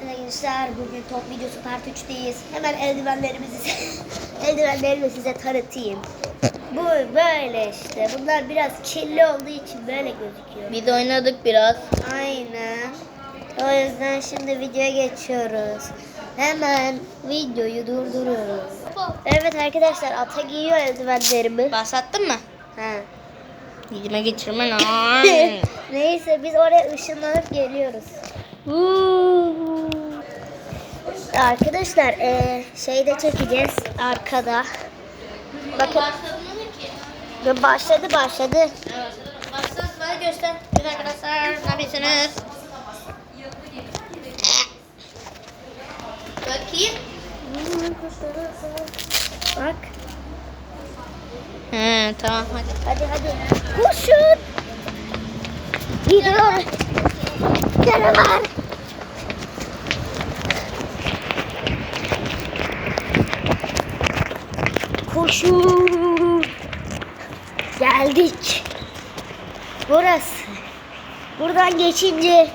arkadaşlar. Bugün top videosu part 3'teyiz. Hemen eldivenlerimizi eldivenlerimi size tanıtayım. Bu böyle işte. Bunlar biraz kirli olduğu için böyle gözüküyor. Biz oynadık biraz. Aynen. O yüzden şimdi videoya geçiyoruz. Hemen videoyu durduruyoruz. Evet arkadaşlar ata giyiyor eldivenlerimi. Başlattın mı? Ha. Gidime geçirme lan. Neyse biz oraya ışınlanıp geliyoruz. Arkadaşlar eee şeyde çekeceğiz arkada. Bakın Başladı başladı başladı. Başladı. Bana göster. Evet arkadaşlar. Ne yapıyorsunuz? Bakayım. Bak He tamam hadi. hadi hadi. Koşun. Gidiyor. Canavar. Koşun. Geldik. Burası. Buradan geçince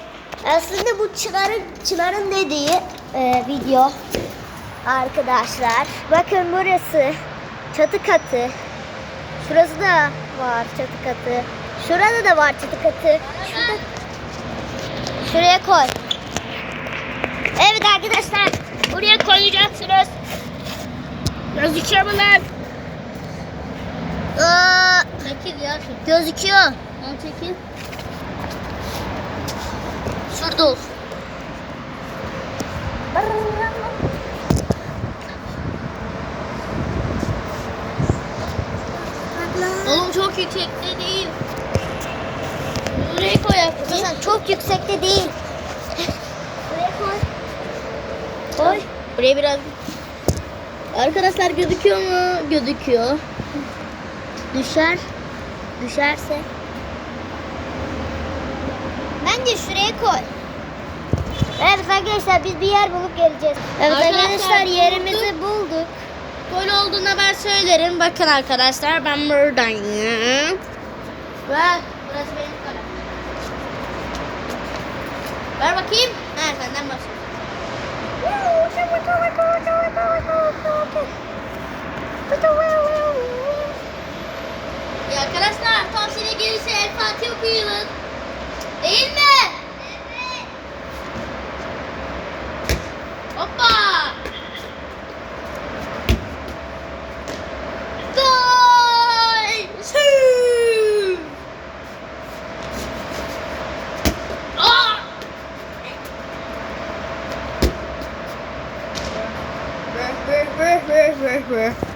aslında bu Çınar'ın Çınar'ın dediği e, video arkadaşlar. Bakın burası çatı katı. Şurası da var çatı katı. Şurada da var çatı katı. Şurada. Şuraya koy. Evet arkadaşlar. Buraya koyacaksınız. Gözüküyor mu lan? Aa, Çekil ya. Çekil. gözüküyor. Al çekil. Şurada olsun. Oğlum çok yüksekte değil. Çok yüksekte değil. Buraya koy. Koy. Buraya biraz... Arkadaşlar gözüküyor mu? Gözüküyor. Düşer. Düşerse. Bence şuraya koy. Evet arkadaşlar biz bir yer bulup geleceğiz. Evet Arkadaşlar, arkadaşlar, bulduk. yerimizi bulduk. Böyle olduğuna ben söylerim. Bakın arkadaşlar ben buradayım. Ver. Burası benim kalem. Ver bakayım. Ha senden başla. Ya arkadaşlar tavsiye gelirse El Fatih okuyalım. Değil mi? brr, brr, brr, brr, brr.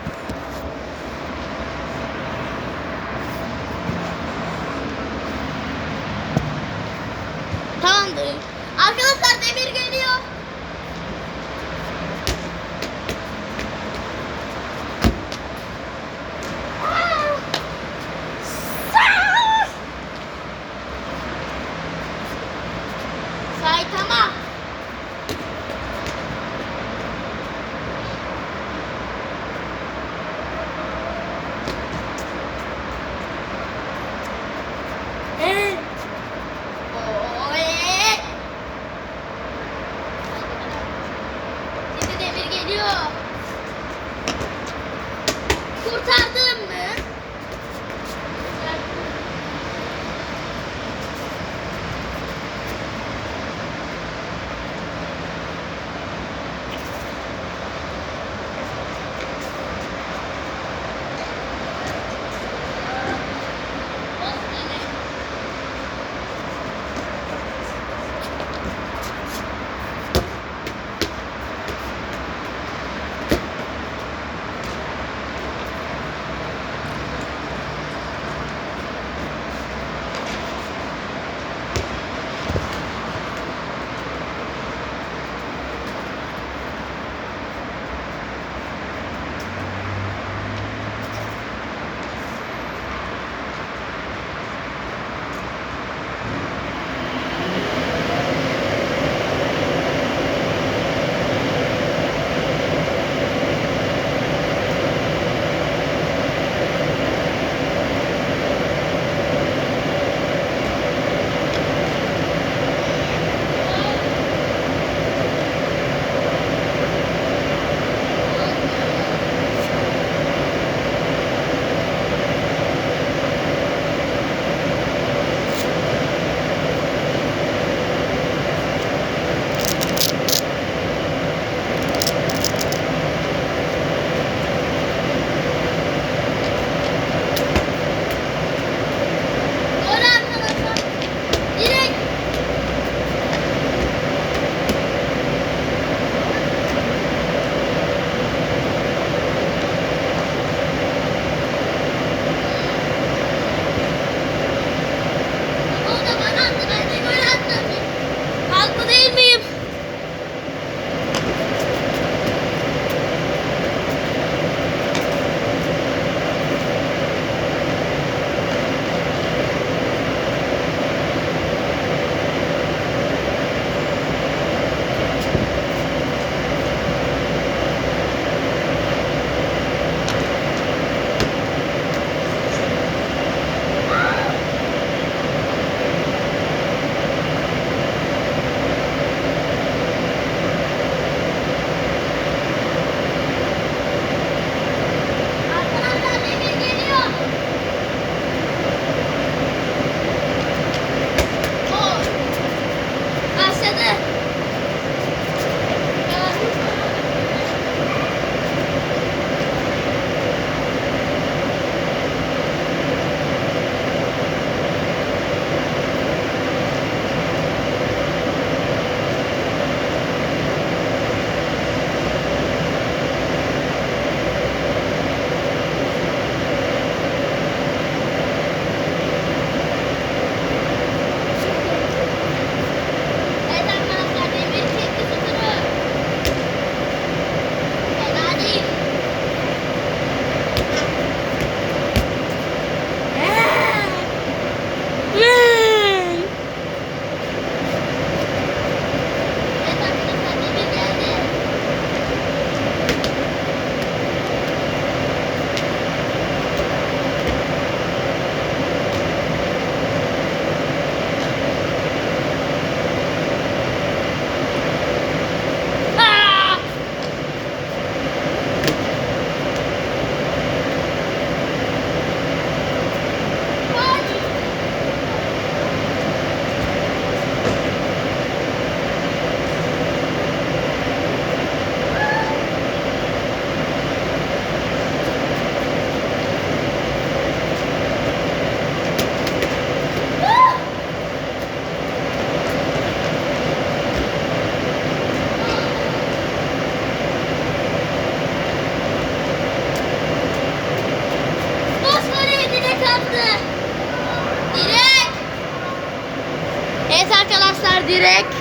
Direkt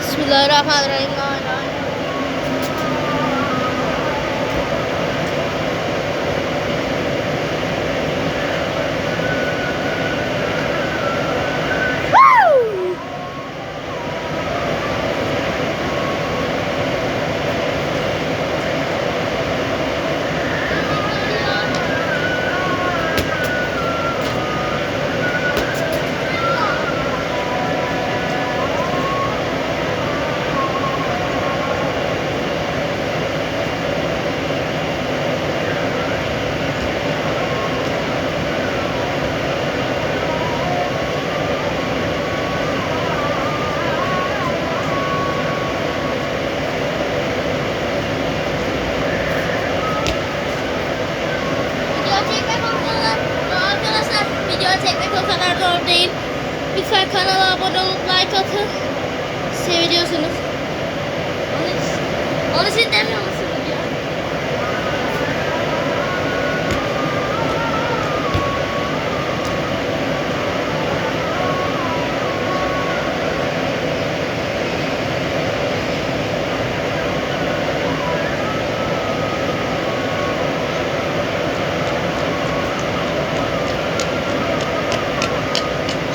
Bismillahirrahmanirrahim. Woo! Video çekmek o kadar arkadaşlar video çekmek o kadar zor değil. Lütfen kanala abone olup like atın. Seviliyorsunuz. Onun için, onun için demiyor musunuz ya?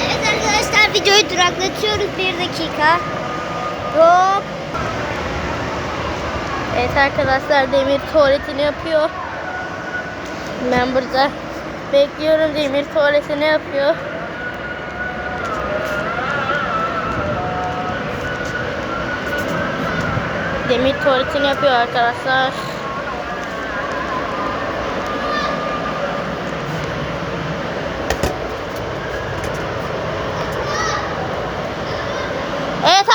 Evet arkadaşlar videoyu duraklatıyoruz bir dakika. Hop. Evet arkadaşlar Demir tuvaletini yapıyor. Ben burada bekliyorum Demir tuvaletini yapıyor. Demir tuvaletini yapıyor arkadaşlar. 哎、他。